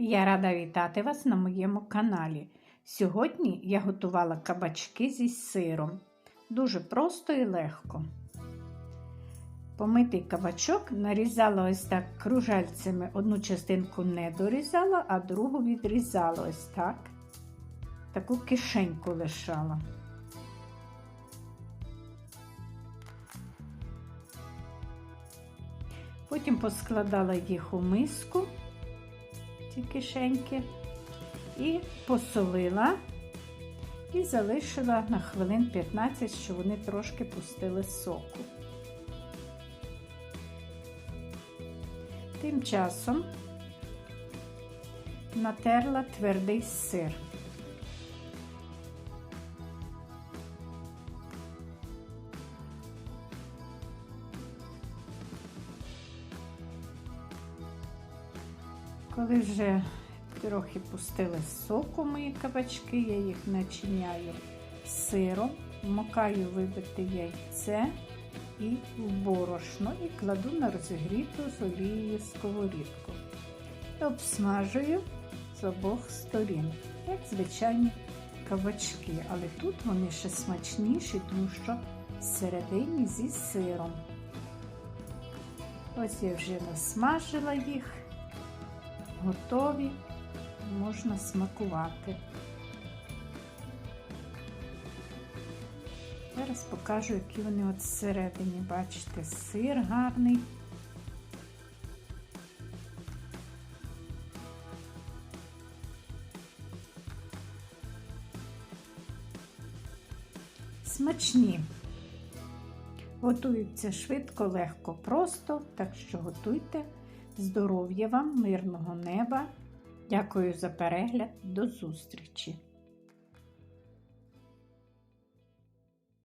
Я рада вітати вас на моєму каналі. Сьогодні я готувала кабачки зі сиром. Дуже просто і легко. Помитий кабачок нарізала ось так кружальцями. Одну частинку не дорізала, а другу відрізала ось так. Таку кишеньку лишала. Потім поскладала їх у миску, ці кишеньки, і посолила і залишила на хвилин 15, щоб вони трошки пустили соку. Тим часом натерла твердий сир. Коли вже трохи пустили соку мої кабачки, я їх начиняю сиром, вмокаю вибите яйце і в борошно і кладу на розігріту з олією сковорідку. Обсмажую з обох сторін, як звичайні кабачки. Але тут вони ще смачніші, тому що всередині зі сиром. Ось я вже насмажила їх готові, можна смакувати. Зараз покажу, які вони от всередині, бачите, сир гарний. Смачні. Готуються швидко, легко, просто, так що готуйте. Здоров'я вам, мирного неба. Дякую за перегляд. До зустрічі!